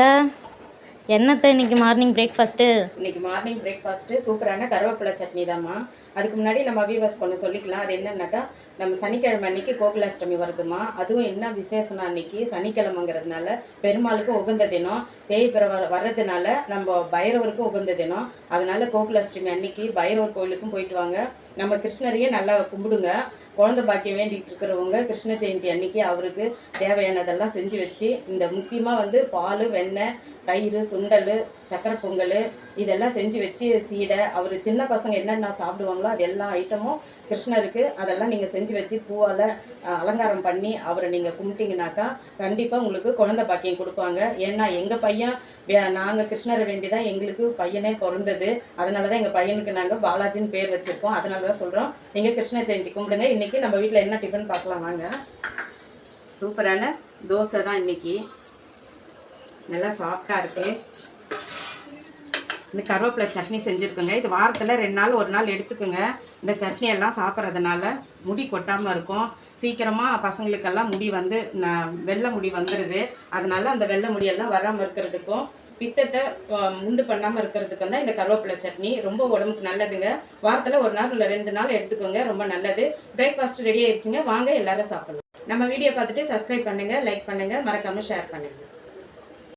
அத்தை என்னத்தை இன்னைக்கு மார்னிங் பிரேக்ஃபாஸ்ட்டு இன்னைக்கு மார்னிங் பிரேக்ஃபாஸ்ட்டு சூப்பரான கருவேப்பிலை சட்னி தாம்மா அதுக்கு முன்னாடி நம்ம வீவர்ஸ் ஒன்று சொல்லிக்கலாம். அது என்னன்னாக்கா நம்ம சனிக்கிழமை அன்னைக்கு கோகுலாஷ்டமி வருதுமா. அதுவும் என்ன விசேஷம்னா அன்னைக்கு சனிக்கிழமைங்கிறதுனால பெருமாளுக்கு உகந்த தினம் தேய்பிற வர்றதுனால நம்ம பைரவருக்கும் உகந்த தினம். அதனால கோகுலாஷ்டமி அன்னைக்கு பைரவர் கோயிலுக்கும் போயிட்டு வாங்க. நம்ம கிருஷ்ணரையே நல்லா கும்பிடுங்க. குழந்தை பாக்கியம் வேண்டிகிட்டு இருக்கிறவங்க கிருஷ்ண ஜெயந்தி அன்னைக்கு அவருக்கு தேவையானதெல்லாம் செஞ்சு வச்சு இந்த முக்கியமாக வந்து பால் வெண்ணெய் தயிர் சுண்டல் சக்கரை பொங்கல் இதெல்லாம் செஞ்சு வச்சு சீடை அவர் சின்ன பசங்க என்னென்ன சாப்பிடுவாங்களோ அது எல்லா ஐட்டமும் கிருஷ்ணருக்கு அதெல்லாம் நீங்கள் செஞ்சு வச்சு பூவால் அலங்காரம் பண்ணி அவரை நீங்கள் கும்பிட்டிங்கனாக்கா கண்டிப்பாக உங்களுக்கு குழந்தை பாக்கியம் கொடுப்பாங்க. ஏன்னா எங்கள் பையன் நாங்கள் கிருஷ்ணரை வேண்டி தான் எங்களுக்கு பையனே பிறந்தது. அதனால தான் எங்கள் பையனுக்கு நாங்கள் பாலாஜின்னு பேர் வச்சுருக்கோம். அதனால தான் சொல்கிறோம் நீங்கள் கிருஷ்ண ஜெயந்தி கும்பிடுங்க. இன்றைக்கி நம்ம வீட்டில் என்ன டிஃபன் பார்க்கலாம் வாங்க. சூப்பரான தோசை தான் இன்னைக்கு. நல்லா சாஃப்டாக இருக்குது இந்த கருவேப்பிலை சட்னி செஞ்சுருக்குங்க. இது வாரத்தில் ரெண்டு நாள் ஒரு நாள் எடுத்துக்கோங்க. இந்த சட்னி எல்லாம் சாப்பிட்றதுனால முடி கொட்டாமல் இருக்கும். சீக்கிரமாக பசங்களுக்கெல்லாம் முடி வந்து வெள்ளை முடி வந்துடுது அதனால் அந்த வெள்ளை முடியெல்லாம் வராமல் இருக்கிறதுக்கும் பித்தத்தை முண்டு உண்டு பண்ணாமல் இருக்கிறதுக்கு தான் இந்த கருவேப்பிலை சட்னி ரொம்ப உடம்புக்கு நல்லதுங்க. வாரத்தில் ஒரு நாள் இல்லை ரெண்டு நாள் எடுத்துக்கோங்க. ரொம்ப நல்லது. பிரேக்ஃபாஸ்ட் ரெடி ஆயிடுச்சுங்க. வாங்க எல்லாரும் சாப்பிடலாம். நம்ம வீடியோ பார்த்துட்டு சப்ஸ்கிரைப் பண்ணுங்கள் லைக் பண்ணுங்கள் மறக்காமல் ஷேர் பண்ணுங்கள்